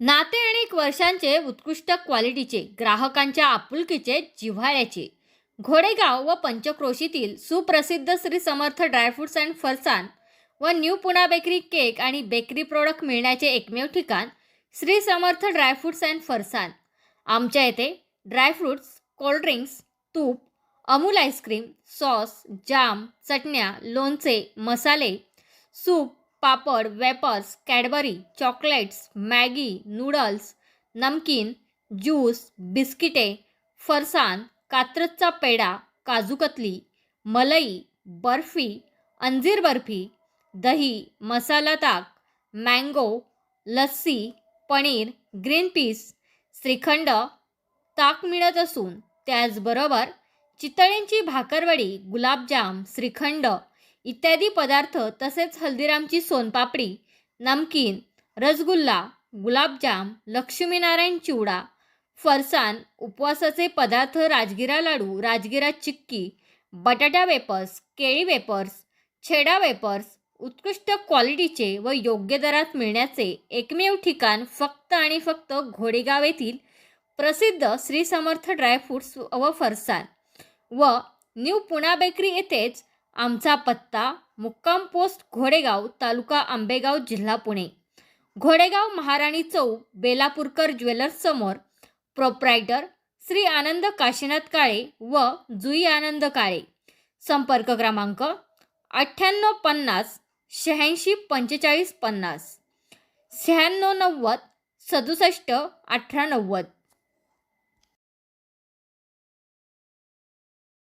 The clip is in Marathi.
नाते अनेक वर्षांचे उत्कृष्ट क्वालिटीचे ग्राहकांच्या आपुलकीचे जिव्हाळ्याचे. घोडेगाव व पंचक्रोशीतील सुप्रसिद्ध Shri Samarth dry fruits and farsan व न्यू पुणा बेकरी केक आणि बेकरी प्रोडक्ट मिळण्याचे एकमेव ठिकाण Shri Samarth dry fruits and farsan. आमच्या येथे ड्रायफ्रुट्स कोल्ड्रिंक्स तूप अमूल आईस्क्रीम सॉस जाम चटण्या लोणचे मसाले soup papad wafers Cadbury chocolates Maggi noodles namkeen juice बिस्किटे फरसान कात्रजचा पेढा काजूकतली मलई बर्फी अंजीर बर्फी दही मसाला ताक mango lassi paneer green peas shrikhand ताक मिळत असून त्याचबरोबर चितळेंची भाकरवडी गुलाबजाम श्रीखंड इत्यादी पदार्थ तसेच हल्दीरामची सोनपापडी नमकीन रसगुल्ला गुलाबजाम लक्ष्मीनारायण चिवडा फरसान उपवासाचे पदार्थ राजगिरा लाडू राजगिरा चिक्की बटाटा वेपर्स केळी वेपर्स छेडा वेपर्स उत्कृष्ट क्वालिटीचे व योग्य दरात मिळण्याचे एकमेव ठिकाण फक्त आणि फक्त घोडेगाव येथील प्रसिद्ध श्री समर्थ ड्रायफ्रूट्स व फरसाण व न्यू पुणा बेकरी येथेच आमचा पत्ता मुक्काम पोस्ट घोडेगाव तालुका आंबेगाव जिल्हा पुणे. घोडेगाव महाराणी चौक बेलापूरकर ज्वेलर्स समोर. प्रोप्रायटर श्री आनंद काशीनाथ काळे व जुई आनंद काळे. संपर्क क्रमांक अठ्ठ्याण्णव पन्नास शहाऐंशी पंचेचाळीस पन्नास. शहाण्णव नव्वद सदुसष्ट अठरा नव्वद.